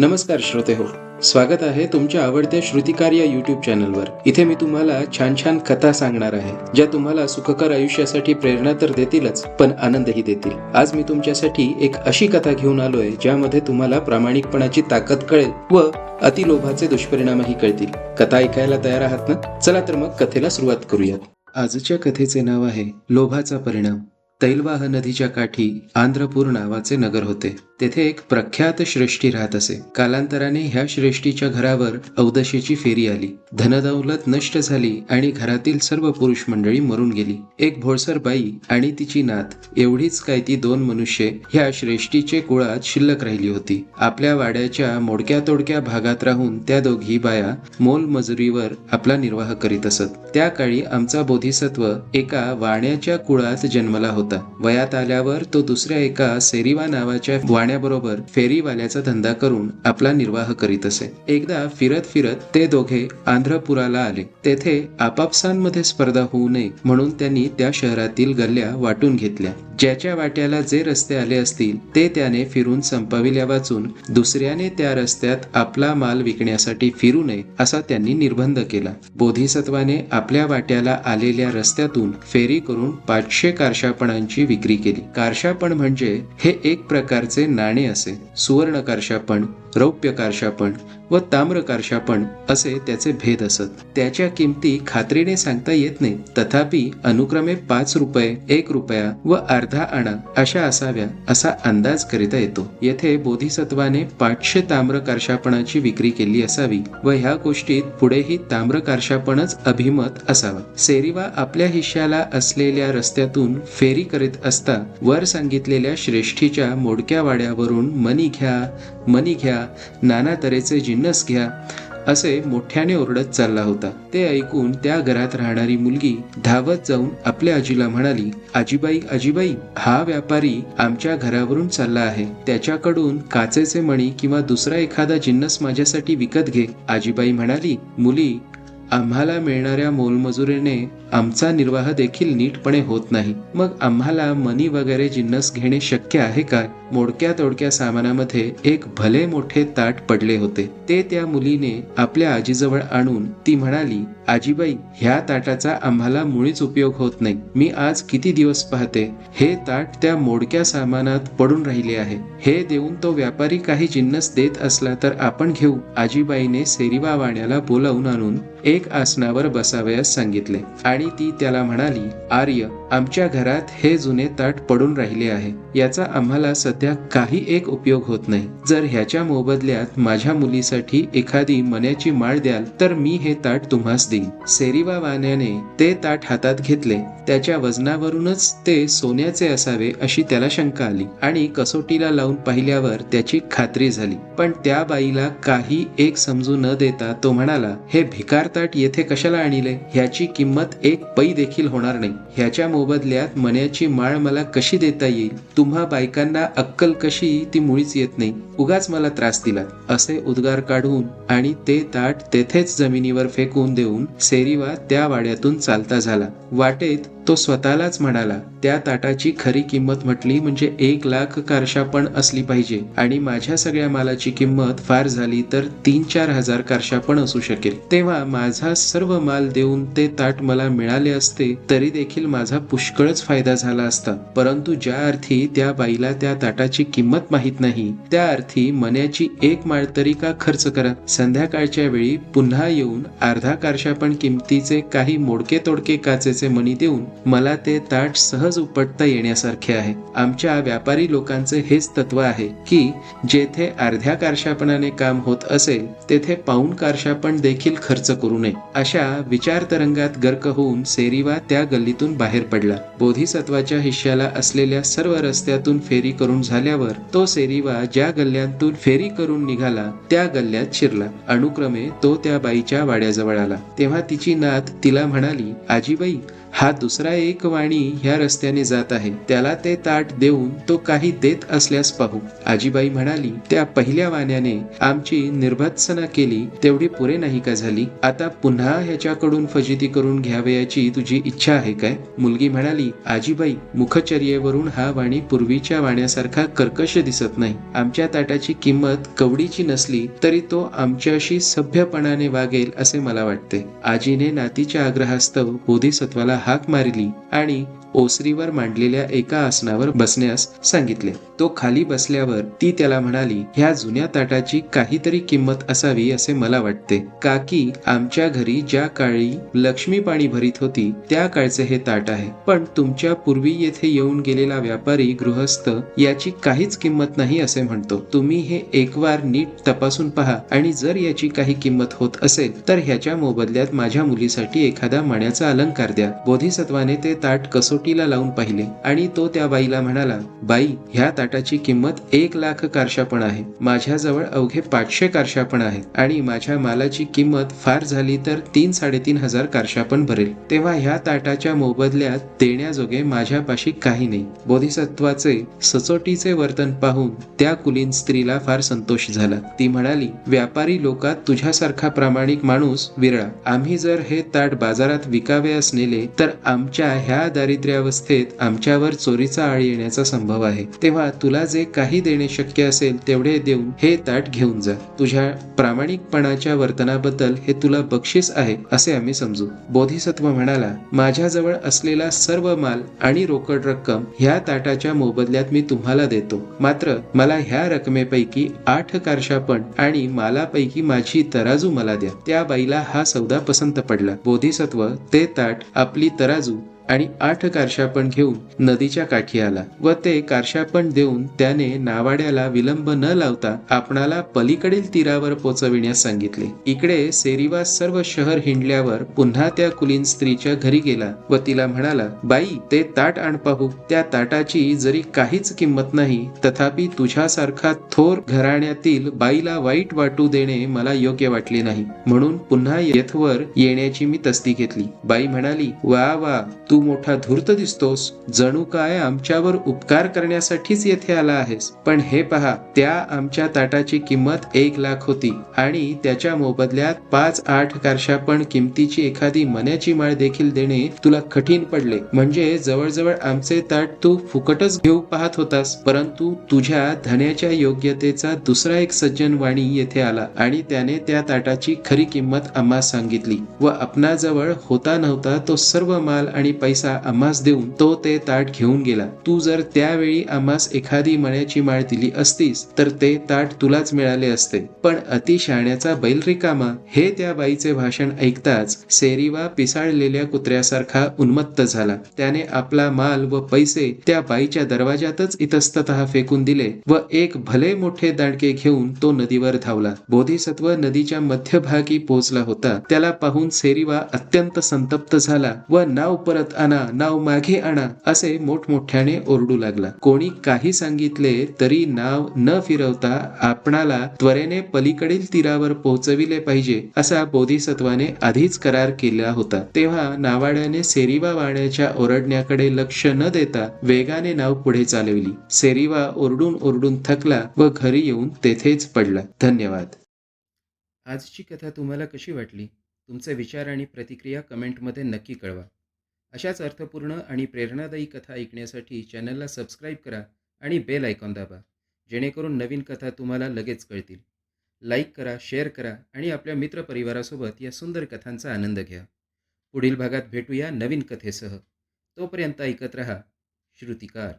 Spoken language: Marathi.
नमस्कार श्रोते हो स्वागत आहे तुमच्या आवडत्या श्रुतिकार या युट्यूब चॅनलवर इथे मी तुम्हाला छान छान कथा सांगणार आहे ज्या तुम्हाला सुखकर आयुष्यासाठी प्रेरणा तर देतीलच पण आनंदही देतील. आज मी तुमच्यासाठी एक अशी कथा घेऊन आलोय ज्यामध्ये तुम्हाला प्रामाणिकपणाची ताकद कळेल व अतिलोभाचे दुष्परिणामही कळतील. कथा ऐकायला तयार आहात ना? चला तर मग कथेला सुरुवात करूयात. आजच्या कथेचे नाव आहे लोभाचा परिणाम. तैलवाह नदीच्या काठी आंध्रपूर नावाचे नगर होते. तेथे एक प्रख्यात श्रेष्ठी राहत असे. कालांतराने ह्या श्रेष्ठीच्या घरावर औदशीची फेरी आली. धनदौलत नष्ट झाली आणि घरातील सर्व पुरुष मंडळी मरून गेली. एक भोळसर बाई आणि तिची नात. एवढीच काय ती दोन मनुष्ये ह्या श्रेष्ठीचे कुळात शिल्लक राहिली होती. आपल्या वाड्याच्या मोडक्या तोडक्या भागात राहून त्या दोघी बाया मोलमजुरीवर आपला निर्वाह करीत असत. त्या काळी आमचा बोधिसत्व एका वाण्याच्या कुळात जन्मला होता. वयात आल्यावर तो दुसऱ्या एका सेरिवा नावाच्या वाण्याबरोबर फेरीवाल्याचा धंदा करून आपला निर्वाह करीत असे. एकदा फिरत फिरत ते दोघे आंध्रपुराला आले. तेथे आपापसांमध्ये स्पर्धा होऊ नये म्हणून त्यांनी त्या शहरातील गल्ल्या वाटून घेतल्या. ज्याच्या वाट्याला जे रस्ते आले असतील ते त्याने फिरून संपविल्या वाचून दुसऱ्याने त्या रस्त्यात आपला माल विकण्यासाठी फिरू नये असा त्यांनी निर्बंध केला. बोधिसत्वाने आपल्या वाट्याला आलेल्या रस्त्यातून फेरी करून पाचशे नाण्यांची विक्री केली. कारशापण म्हणजे हे एक प्रकारचे नाणे असे. सुवर्ण कारशापण रौप्य कारशापण व ताम्रकारशापण असे त्याचे भेद असत. त्याच्या किमती खात्रीने सांगता येत नाही. तथापि अनुक्रमे पाच रुपये एक रुपया व अर्धा आणा अशा असाव्या असा अंदाज करिता येतो. येथे बोधिसत्वाने पाचशे ताम्रकारशापणाची विक्री केली असावी व ह्या गोष्टीत पुढेही ताम्रकारशापणच अभिमत असावा. सेरिवा आपल्या हिश्याला असलेल्या रस्त्यातून फेरी करीत असता वर सांगितलेल्या श्रेष्ठीच्या मोडक्या वाड्यावरून मनी घ्या मनी घ्या नाना तऱ्हेचे जिन्नस घ्या असे मोठ्याने ओरडत चालला होता. ते ऐकून त्या घरात राहणारी मुलगी धावत जाऊन आपल्या आजीला म्हणाली आजीबाई आजीबाई हा व्यापारी आमच्या घरावरून चालला आहे. त्याच्याकडून काचेचे मणी किंवा दुसरा एखादा जिन्नस माझ्यासाठी विकत घे. आजीबाई म्हणाली मुली आम्हाला मिळणाऱ्या मोलमजुरीने आमचा निर्वाह देखील नीटपणे होत नाही. मग आम्हाला मनी वगैरे जिन्नस घेणे शक्य आहे काय मोडक्या तोडक्या सामानामध्ये एक भले मोठे ताट पडले होते. ते त्या मुलीने आपल्या आजीजवळ आणून ती म्हणाली आजीबाई ह्या ताटाचा आम्हाला मुळीच उपयोग होत नाही. मी आज किती दिवस पाहते हे ताट त्या मोडक्या सामानात पडून राहिले आहे. हे देऊन तो व्यापारी काही जिन्नस देत असला तर आपण घेऊ. आजीबाईने सेरिवा वाण्याला बोलावून आणून एक आसनावर बसावयास सांगितले. आणि ती त्याला म्हणाली आर्य आमच्या घरात हे जुने ताट पडून राहिले आहे. याचा आम्हाला सध्या काही एक उपयोग होत नाही. जर ह्याच्या मोबदल्यात माझ्या मुलीसाठी एखादी मन्याची माळ द्याल तर मी हे ताट तुम्हास देईन. सेरिवा वाण्याने ते ताट हातात घेतले. त्याच्या वजनावरूनच ते सोन्याचे असावे अशी त्याला शंका आली आणि कसोटीला लावून पाहिल्यावर त्याची खात्री झाली. पण त्या बाईला काही एक समजू न देता तो म्हणाला हे भिकार ताट येथे कशाला आणले? ह्याची किंमत एक पै देखील होणार नाही. ह्याच्या मोबदल्यात मण्याची माळ मला कशी देता येईल? तुम्हा बायकांना अक्कल कशी? ती मुळीच येत नाही. उगाच मला त्रास दिला. असे उद्गार काढून आणि ते ताट तेथेच जमिनीवर फेकून देऊन सेरिवा त्या वाड्यातून चालता झाला. वाटेत तो स्वतःलाच म्हणाला त्या ताटाची खरी किंमत म्हटली म्हणजे एक लाख कारशापण असली पाहिजे आणि माझ्या सगळ्या मालाची किंमत फार झाली तर तीन चार हजार कारशापण असू शकेल. तेव्हा माझा सर्व माल देऊन ते ताट मला मिळाले असते तरी देखील माझा पुष्कळच फायदा झाला असता. परंतु ज्या अर्थी त्या बाईला त्या ताटाची किंमत माहीत नाही त्या अर्थी मन्याची एक माळ तरी का खर्च करा. संध्याकाळच्या वेळी पुन्हा येऊन अर्धा कारशापण किमतीचे काही मोडके तोडके काचेचे मणी देऊन मला ते ताट सहज उपटता येण्यासारखे आहे. आमच्या व्यापारी लोकांचे हेच तत्व आहे की जेथे अर्ध्या कारशापणाने काम होत असेल तेथे पाऊण कारशापण देखील खर्च करू नये. अशा विचार तरंगात गर्क होऊन सेरिवा त्या गल्लीतून बाहेर पडला. बोधिसत्वाच्या हिश्श्याला असलेल्या सर्व रस्त्यातून फेरी करून झाल्यावर तो सेरिवा ज्या गल्ल्यांतून फेरी करून निघाला त्या गल्ल्यात शिरला. अनुक्रमे तो त्या बाईच्या वाड्याजवळ आला. तेव्हा तिची नात तिला म्हणाली आजीबाई हा दुसरा एक वाणी ह्या रस्त्याने जात आहे. त्याला ते ताट देऊन तो काही देत असल्यास पाहू. आजीबाई म्हणाली त्या पहिल्या वाण्याने आमची निर्भत्सना केली तेवढी पुरे नाही का झाली? आता पुन्हा ह्याच्याकडून फजिती करून घ्यावयाची तुझी इच्छा आहे काय? मुलगी म्हणाली आजीबाई मुखचर्येवरून हा वाणी पूर्वीच्या वाण्यासारखा कर्कश दिसत नाही. आमच्या ताटाची किंमत कवडीची नसली तरी तो आमच्याशी सभ्यपणाने वागेल असे मला वाटते. आजीने नातीच्या आग्रहास्तव बोधिसत्वाला हाक मारली आणि ओसरीवर मांडलेल्या एका आसनावर बसण्यास सांगितले. तो खाली बसल्यावर ती त्याला म्हणाली ह्या जुन्या ताटाची काहीतरी किंमत असावी असे मला वाटते. काकी आमच्या घरी ज्या काळी लक्ष्मी पाणी भरीत होती त्या काळचे हे ताट आहे. पण तुमच्या पूर्वी येथे येऊन गेलेला व्यापारी गृहस्थ याची काहीच किंमत नाही असे म्हणतो. तुम्ही हे एकवार नीट तपासून पहा आणि जर याची काही किंमत होत असेल तर ह्याच्या मोबदल्यात माझ्या मुलीसाठी एखादा मण्याचा अलंकार द्या. बोधिसत्वाने ते ताट कसो कसोटीला लावून पाहिले आणि तो त्या बाईला म्हणाला बाई ह्या ताटाची किंमत एक लाख कारशापण आहे. माझ्याजवळ अवघे पाचशे कारशापण आहेत आणि माझ्या मालाची किंमत फार झाली तर तीन साडेतीन हजार कारशापण भरेल. तेव्हा ह्या ताटाच्या मोबदल्यात देण्याजोगे माझ्यापाशी काही नाही. बोधिसत्वाचे सचोटीचे वर्तन पाहून त्या कुलीन स्त्रीला फार संतोष झाला. ती म्हणाली व्यापारी लोकात तुझ्यासारखा प्रामाणिक माणूस विरळा. आम्ही जर हे ताट बाजारात विकावयास नेले तर आमच्या ह्या दारिद्र्य दारिद्र्यावस्थेत आमच्यावर चोरीचा आळ येण्याचा संभव आहे. तेव्हा तुला जे काही देणे शक्य असेल तेवढे देऊन हे ताट घेऊन जा. तुझ्या प्रामाणिकपणाच्या वर्तनाबद्दल हे तुला बक्षीस आहे असे आम्ही समजू. बोधिसत्व म्हणाला माझ्याजवळ असलेला सर्व माल आणि रोकड रक्कम ह्या ताटाच्या मोबदल्यात मी तुम्हाला देतो. मात्र मला ह्या रकमेपैकी आठ कारशापण आणि मालापैकी माझी तराजू मला द्या. त्या बाईला हा सौदा पसंत पडला. बोधिसत्व ते ताट आपली तराजू आणि आठ कारशापण घेऊन नदीच्या काठी आला व ते कारशापण देऊन त्याने नावाड्याला विलंब न लावता आपणाला पलीकडील तीरावर पोचविण्यास सांगितले. इकडे सेरिवा सर्व शहर हिंडल्यावर पुन्हा त्या कुलीन स्त्रीच्या घरी गेला व तिला म्हणाला बाई ते ताट आण पाहू. त्या ताटाची जरी काहीच किंमत नाही तथापि तुझ्यासारखा थोर घराण्यातील बाईला वाईट वाटू देणे मला योग्य वाटले नाही. म्हणून पुन्हा येथवर येण्याची मी तस्ती घेतली. बाई म्हणाली वा वा तू मोठा धूर्त दिसतोस. जणू काय आमच्यावर उपकार करण्यासाठीच येथे आला आहेस. पण हे पहा त्या आमच्या ताटाची किंमत एक लाख होती आणि त्याच्या मोबदल्यात पाच आठ कारशापण किमतीची एखादी मन्याची माळ देखील देणे तुला कठीण पडले. म्हणजे जवळजवळ आमचे ताट तू फुकटच घेऊ पाहत होतास परंतु तुझ्या धन्याच्या योग्यतेचा दुसरा एक सज्जन वाणी येथे आला आणि त्याने त्या ताटाची खरी किंमत आम्हा सांगितली व आपणाजवळ होता नव्हता तो सर्व माल आणि पैसा आम्हास देऊन तो ते ताट घेऊन गेला. तू जर त्यावेळी आम्हास एखादी मण्याची माळ दिली असतीस तर ते ताट तुलाच मिळाले असते. पण अतिशाण्याचा बैल रिकामा हे त्या बाईचे भाषण ऐकताच सेरिवा पिसाळलेल्या कुत्र्यासारखा उन्मत्त झाला. त्याने आपला माल व पैसे त्या बाईच्या दरवाजातच इतस्तत फेकून दिले व एक भले मोठे दांडके घेऊन तो नदीवर धावला. बोधिसत्व नदीच्या मध्यभागी पोहोचला होता. त्याला पाहून सेरिवा अत्यंत संतप्त झाला व नाव परत आणा नाव मागे आणा असे मोठमोठ्याने ओरडू लागला. कोणी काही सांगितले तरी नाव न फिरवता आपणाला त्वरेने पलीकडील तीरावर पोहोचविले पाहिजे असा बोधिसत्वाने आधीच करार केला होता. तेव्हा नावाड्याने सेरिवा वाण्याच्या ओरडण्याकडे लक्ष न देता वेगाने नाव पुढे चालविली. सेरिवा ओरडून ओरडून थकला व घरी येऊन तेथेच पडला. धन्यवाद. आजची कथा तुम्हाला कशी वाटली? तुमचे विचार आणि प्रतिक्रिया कमेंटमध्ये नक्की कळवा. अशाच अर्थपूर्ण आणि प्रेरणादायी कथा ऐकण्यासाठी चॅनलला सबस्क्राईब करा आणि बेल आयकॉन दाबा जेणेकरून नवीन कथा तुम्हाला लगेच कळतील. लाईक करा शेअर करा आणि आपल्या मित्रपरिवारासोबत या सुंदर कथांचा आनंद घ्या. पुढील भागात भेटूया नवीन कथेसह. तोपर्यंत ऐकत रहा श्रुतिकार.